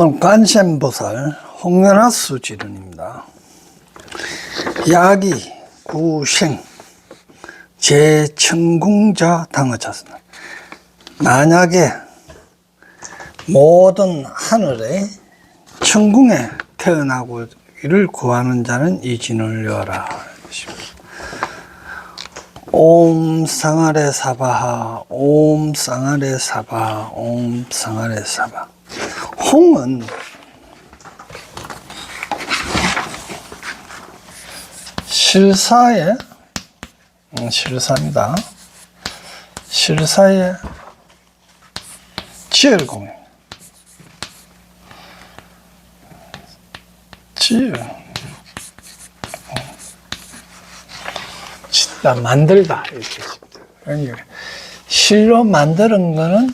오늘 관세음보살 홍연화수 지론입니다. 야기 구생 제천궁자 당하자스나 만약에 모든 하늘에 천궁에 태어나고를 구하는 자는 이 진을 여라. 옴 쌍아레 사바하 옴 쌍아레 사바하 옴 쌍아레 사바 홍은 실사의 음, 실사입니다. 실사의 지열공입니다. 지열 짓다 만들다 이렇게 그러니까 실로 만드는 거는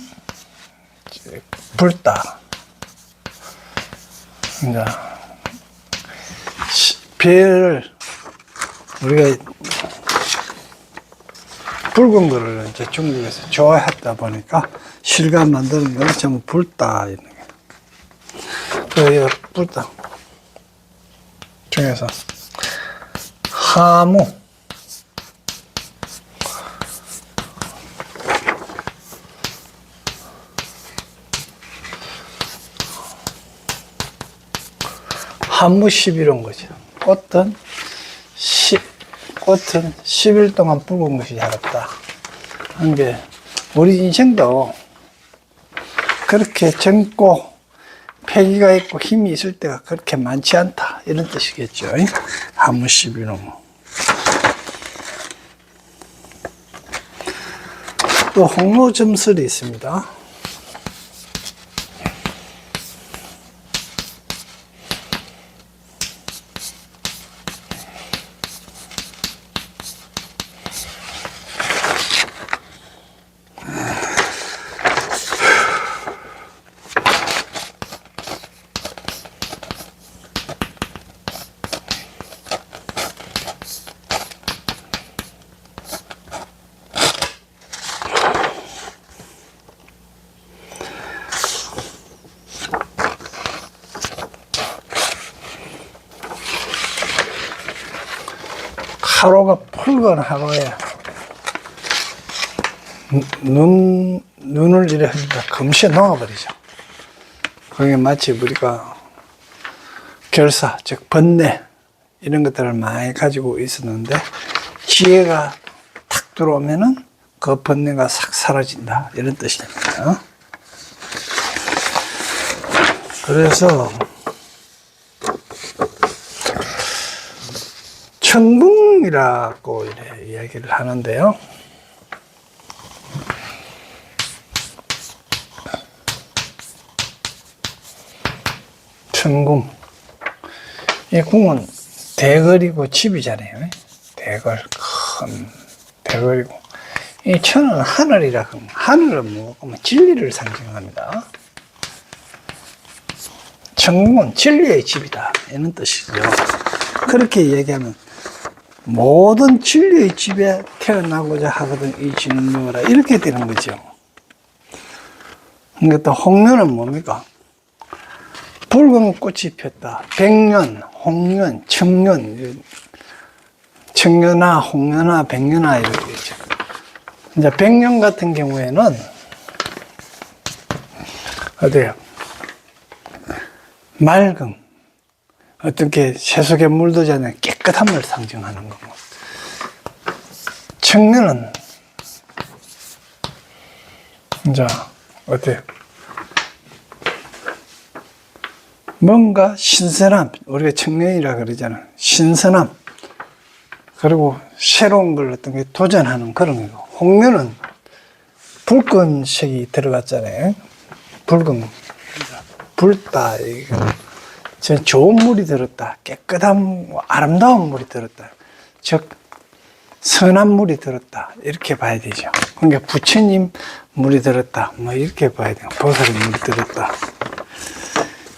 불다 시- 배를 우리가 붉은 거를 이제 중국에서 좋아했다 보니까 실감 만드는 거는 전부 불다 이런 거. 그 불다 중에서 하무 한무십 이런 거죠. 꽃은 시, 꽃은 10일 동안 붉은 것이 자랐다. 한 게, 우리 인생도 그렇게 젊고 패기가 있고 힘이 있을 때가 그렇게 많지 않다. 이런 뜻이겠죠. 한무십 이런 거. 또 홍로 점설이 있습니다. 하루가 붉은 하루에 눈, 눈을 이래 하니까 금시에 녹아버리죠. 그게 마치 우리가 결사, 즉 번뇌 이런 것들을 많이 가지고 있었는데 지혜가 탁 들어오면은 그 번뇌가 싹 사라진다 이런 뜻입니다. 그래서 천궁이라고 이야기를 하는데요. 천궁. 이 궁은 대걸이고 집이잖아요. 대걸, 큰 대걸이고. 이 천은 하늘이라, 그 하늘은 뭐, 뭐 진리를 상징합니다. 천궁은 진리의 집이다. 이런 뜻이죠. 그렇게 얘기하면 모든 진리의 집에 태어나고자 하거든 이 진료라 이렇게 되는 거죠. 그러니까 또 홍련은 뭡니까? 붉은 꽃이 폈다. 백년, 홍년, 청년, 청년아, 홍년아, 백년아 이렇게 되죠. 이제 백년 같은 경우에는 어때요? 맑음, 어떻게 세속에 물들지 않는 깨끗함을 상징하는 거고. 청년은, 이제, 어때요? 뭔가 신선함, 우리가 청년이라 그러잖아. 신선함. 그리고 새로운 걸 어떤 게 도전하는 그런 거고. 홍련은 붉은색이 들어갔잖아요. 붉은, 붉다. 이거. 저 좋은 물이 들었다. 깨끗한, 아름다운 물이 들었다. 즉, 선한 물이 들었다. 이렇게 봐야 되죠. 그러니까 부처님 물이 들었다. 뭐 이렇게 봐야 돼요. 보살의 물이 들었다.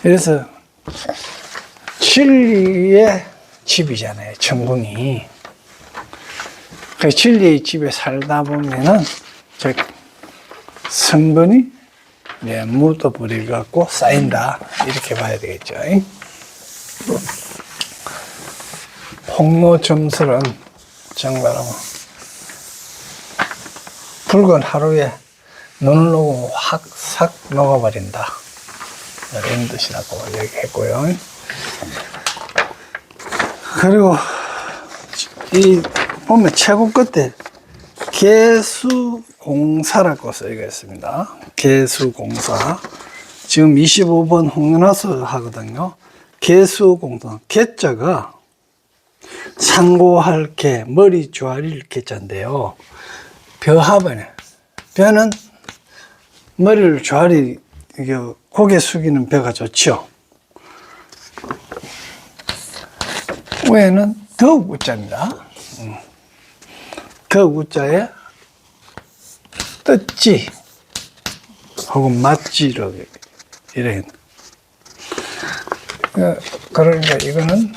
그래서 진리의 집이잖아요. 천궁이. 그 진리의 집에 살다 보면은 저 성분이 예, 묻어버려 갖고 쌓인다. 이렇게 봐야 되겠죠. 폭로 점설은 정말로 붉은 하루에 눈을 놓고 확, 싹 녹아버린다. 이런 뜻이라고 얘기했고요. 그리고 이 보면 최고 끝에 개수공사라고 써져 있습니다. 개수공사. 지금 25번 홍연화수 하거든요. 개수공사. 개자가 상고할 개, 머리 조아릴 개자인데요. 벼하번에. 벼는 머리를 조아리, 고개 숙이는 벼가 좋죠. 위에는 더욱 우자입니다. 음. 더욱 우자에 떴지 혹은 맞지로 이래. 어, 그러니까 이거는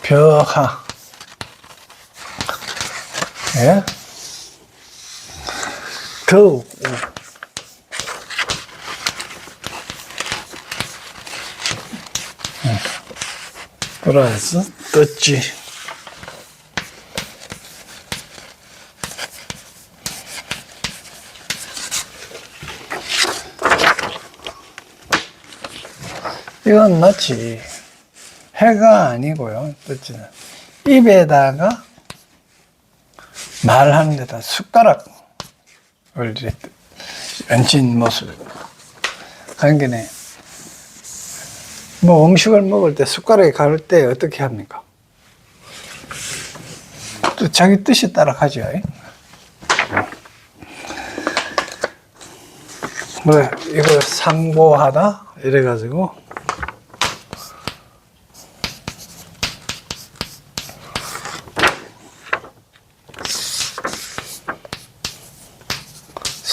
벼하 예? 더욱 우. 돌아서 떴지. 이건 마치 해가 아니고요. 떴지는 입에다가 말하는 데다 숟가락을 이렇게 얹힌 모습. 그러니까 뭐 음식을 먹을 때 숟가락에 가를 때 어떻게 합니까? 또 자기 뜻에 따라 가죠. 뭐 이거 상보하다 이래가지고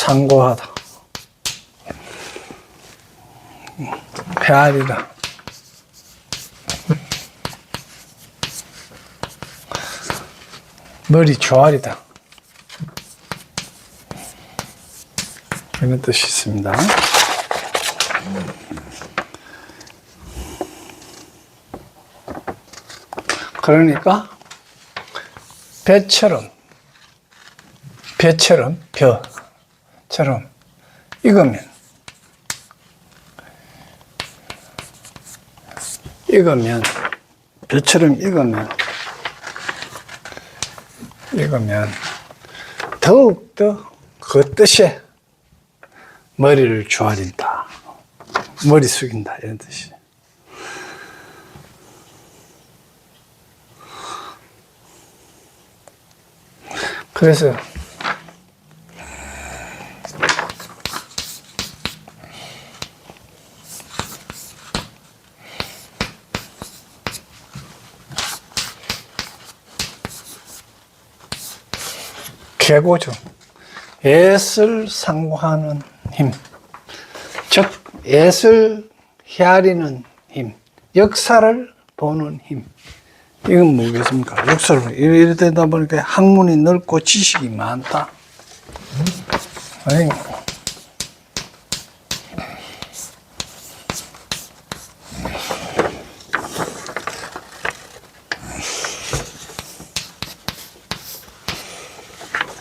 상고하다 배알이다 머리 조알이다. 이런 뜻이 있습니다. 그러니까 배처럼 배처럼 벼 처럼 익으면 익으면 벼처럼 익으면 읽으면 더욱더 그 뜻에 머리를 조아린다. 머리 숙인다. 이런 뜻이. 그래서 개고죠. 애를 상고하는 힘. 즉, 애를 헤아리는 힘. 역사를 보는 힘. 이건 뭐겠습니까? 역사를, 이래 되다 보니까 학문이 넓고 지식이 많다. 아니,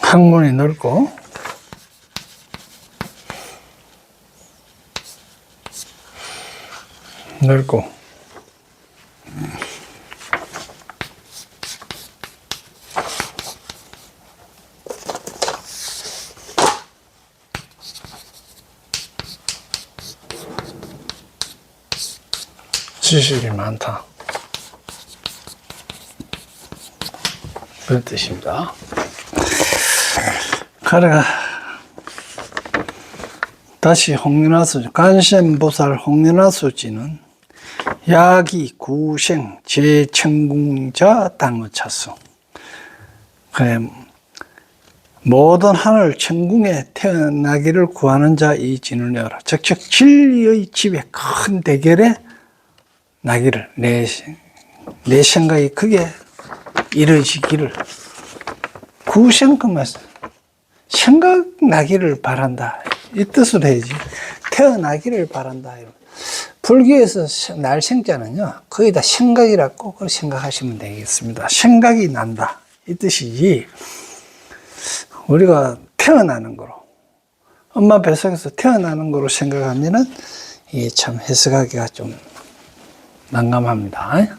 학문이 넓고 넓고 지식이 많다 그런 뜻입니다. 가래가 다시 홍련화수 간센보살 홍련화수지는 야기 구생 제천궁자 당어차수. 그래 모든 하늘 천궁에 태어나기를 구하는 자 이 진을 내어라. 적적 진리의 집에 큰 대결에 나기를 내, 내 생각이 크게 이루어지기를 구생금에서 생각나기를 바란다. 이 뜻으로 해야지. 태어나기를 바란다. 불교에서 날 생자는요, 거의 다 생각이라고 생각하시면 되겠습니다. 생각이 난다. 이 뜻이지. 우리가 태어나는 거로, 엄마 뱃속에서 태어나는 거로 생각하면은 이게 참 해석하기가 좀 난감합니다.